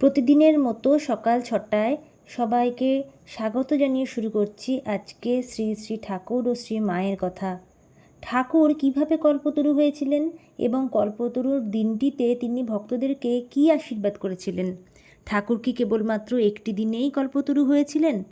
প্রতিদিনের মতো সকাল ছটায় সবাইকে স্বাগত জানিয়ে শুরু করছি আজকে শ্রী শ্রী ঠাকুর ও শ্রী মায়ের কথা। ঠাকুর কীভাবে কল্পতরু হয়েছিলেন এবং কল্পতরুর দিনটিতে তিনি ভক্তদেরকে কী আশীর্বাদ করেছিলেন? ঠাকুর কি কেবলমাত্র একটি দিনেই কল্পতরু হয়েছিলেন?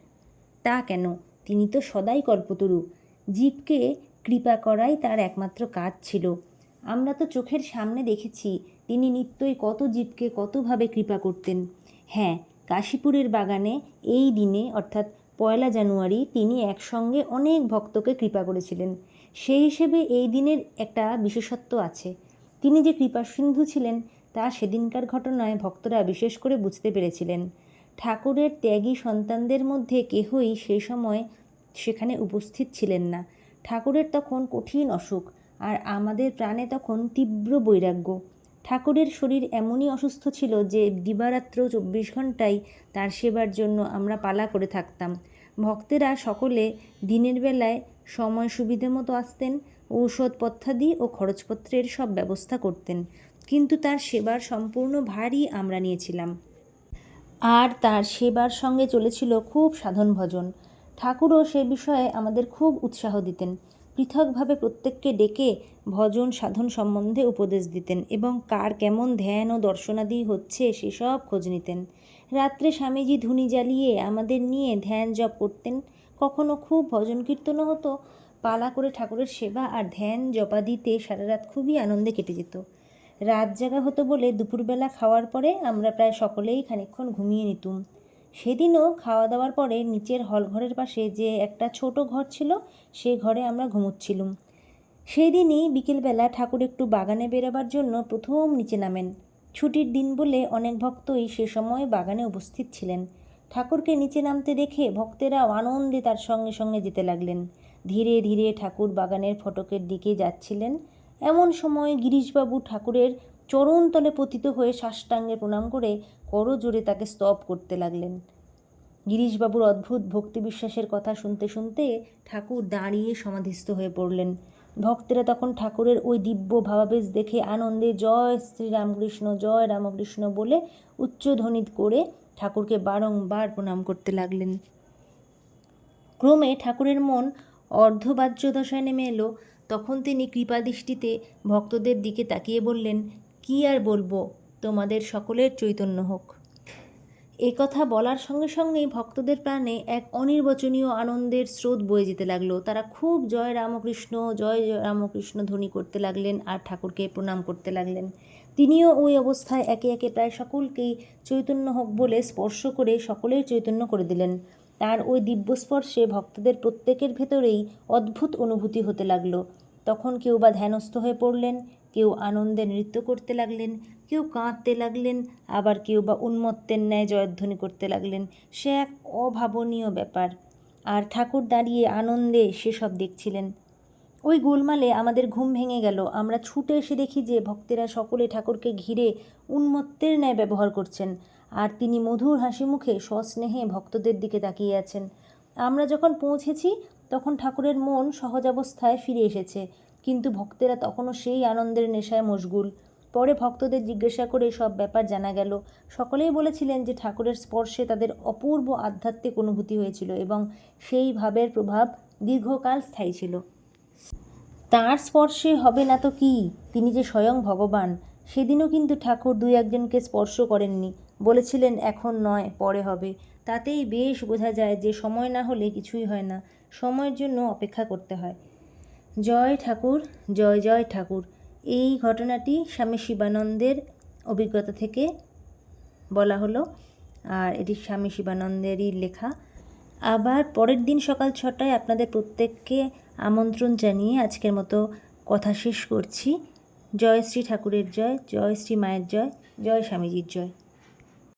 তা কেন? তিনি তো সদাই কল্পতরু। জীবকে কৃপা করাই তার একমাত্র কাজ ছিল। আমরা তো চোখের সামনে দেখেছি, তিনি নিত্যই কত জীবকে কতভাবে কৃপা করতেন। হ্যাঁ কাশীপুরের বাগানে এই দিনে, অর্থাৎ পয়লা জানুয়ারি, তিনি একসঙ্গে অনেক ভক্তকে কৃপা করেছিলেন। সেই হিসেবে এই দিনের একটা বিশেষত্ব আছে। তিনি যে কৃপাসিন্ধু ছিলেন, তা সেদিনকার ঘটনায় ভক্তরা বিশেষ করে বুঝতে পেরেছিলেন। ঠাকুরের ত্যাগী সন্তানদের মধ্যে কেহই সেই সময় সেখানে উপস্থিত ছিলেন না। ঠাকুরের তখন কঠিন অসুখ। আর আমাদের প্রাণে তখন তীব্র বৈরাগ্য। ঠাকুরের শরীর এমনই অসুস্থ ছিল যে দিবারাত্র চব্বিশ ঘন্টাই তার সেবার জন্য আমরা পালা করে থাকতাম। ভক্তেরা সকলে দিনের বেলায় সময় সুবিধে মতো আসতেন ঔষধপত্রাদি ও খরচপত্রের সব ব্যবস্থা করতেন, কিন্তু তার সেবার সম্পূর্ণ ভারই আমরা নিয়েছিলাম। আর তার সেবার সঙ্গে চলেছিল খুব সাধন ভজন। ঠাকুরও সে বিষয়ে আমাদের খুব উৎসাহ দিতেন। পৃথকভাবে প্রত্যেককে ডেকে ভজন সাধন সম্বন্ধে উপদেশ দিতেন এবং কার কেমন ধ্যান ও দর্শনাদি হচ্ছে সেসব খোঁজ নিতেন। রাত্রে স্বামীজি ধুনি জ্বালিয়ে আমাদের নিয়ে ধ্যান জপ করতেন। কখনো খুব ভজন কীর্তনও হতো, পালা করে ঠাকুরের সেবা আর ধ্যান জপাদিতে সারা রাত খুবই আনন্দে কেটে যেত। রাত জাগা হতো বলে দুপুরবেলা খাওয়ার পরে আমরা প্রায় সকলেই খানিকক্ষণ ঘুমিয়ে নিতুম। সেদিনও খাওয়া দাওয়ার পরে নিচের হলঘরের পাশে যে একটা ছোট ঘর ছিল, সে ঘরে আমরা ঘুমোচ্ছিলুম। সেই দিনই বিকেলবেলা ঠাকুর একটু বাগানে বেরোবার জন্য প্রথম নিচে নামেন। ছুটির দিন বলে অনেক ভক্তই সে সময় বাগানে উপস্থিত ছিলেন। ঠাকুরকে নিচে নামতে দেখে ভক্তেরাও আনন্দে তার সঙ্গে সঙ্গে যেতে লাগলেন। ধীরে ধীরে ঠাকুর বাগানের ফটকের দিকে যাচ্ছিলেন। এমন সময় গিরিশবাবু ঠাকুরের চরণতলে পতিত হয়ে সাষ্টাঙ্গে প্রণাম করে করজোরে তাকে স্তব করতে লাগলেন। গিরিশবাবুর অদ্ভুত ভক্তি বিশ্বাসের কথা শুনতে শুনতে ঠাকুর দাঁড়িয়ে সমাধিস্থ হয়ে পড়লেন। ভক্তেরা তখন ঠাকুরের ওই দিব্য ভাবাবেশ দেখে আনন্দে জয় শ্রীরামকৃষ্ণ, জয় রামকৃষ্ণ বলে উচ্চধ্বনিত করে ঠাকুরকে বারংবার প্রণাম করতে লাগলেন। ক্রমে ঠাকুরের মন অর্ধবাহ্য দশায় নেমে এলো। তখন তিনি কৃপাদৃষ্টিতে ভক্তদের দিকে তাকিয়ে বললেন কি আর বলব, তোমাদের সকলের চৈতন্য হোক। এ কথা বলার সঙ্গে সঙ্গেই ভক্তদের প্রাণে এক অনির্বচনীয় আনন্দের স্রোত বয়ে যেতে লাগল। তারা খুব জয় রামকৃষ্ণ, জয় জয় রামকৃষ্ণ ধ্বনি করতে লাগলেন আর ঠাকুরকে প্রণাম করতে লাগলেন। তিনিও ওই অবস্থায় একে একে প্রায় সকলকেই চৈতন্য হোক বলে স্পর্শ করে সকলের চৈতন্য করে দিলেন। তার ওই দিব্যস্পর্শে ভক্তদের প্রত্যেকের ভেতরেই অদ্ভুত অনুভূতি হতে লাগল। তখন কেউ বা ধ্যানস্থ হয়ে পড়লেন কেউ আনন্দে নৃত্য করতে লাগলেন, কেউ কাঁদতে লাগলেন, আবার কেউ বা উন্মত্তের ন্যায় জয়ধ্বনি করতে লাগলেন। সে এক অভাবনীয় ব্যাপার। আর ঠাকুর দাঁড়িয়ে আনন্দে সেসব দেখছিলেন। ওই গোলমালে আমাদের ঘুম ভেঙে গেল। আমরা ছুটে এসে দেখি যে ভক্তেরা সকলে ঠাকুরকে ঘিরে উন্মত্তের ন্যায় ব্যবহার করছেন। আর তিনি মধুর হাসি মুখে সস্নেহে ভক্তদের দিকে তাকিয়ে আছেন। আমরা যখন পৌঁছেছি, তখন ঠাকুরের মন সহজ অবস্থায় ফিরে এসেছে। কিন্তু ভক্তেরা তখনও সেই আনন্দের নেশায় মশগুল। পরে ভক্তদের জিজ্ঞাসা করে সব ব্যাপার জানা গেল। সকলেই বলেছিলেন যে ঠাকুরের স্পর্শে তাদের অপূর্ব আধ্যাত্মিক অনুভূতি হয়েছিল এবং সেই ভাবের প্রভাব দীর্ঘকাল স্থায়ী ছিল। তার স্পর্শে হবে না তো কি? তিনি যে স্বয়ং ভগবান, সেদিনও কিন্তু ঠাকুর দুই একজনকে স্পর্শ করেননি। বলেছিলেন, এখন নয়, পরে হবে। তাতেই বেশ বোঝা যায় যে সময় না হলে কিছুই হয় না। সময়ের জন্য অপেক্ষা করতে হয়। জয় ঠাকুর, জয় জয় ঠাকুর। এই ঘটনাটি স্বামী শিবানন্দের অভিজ্ঞতা থেকে বলা হলো। আর এটি স্বামী শিবানন্দেরই লেখা। আবার পরের দিন সকাল ছটায় আপনাদের প্রত্যেককে আমন্ত্রণ জানিয়ে আজকের মতো কথা শেষ করছি। জয় শ্রী ঠাকুরের জয় জয় শ্রী মায়ের জয় জয় স্বামীজির জয়।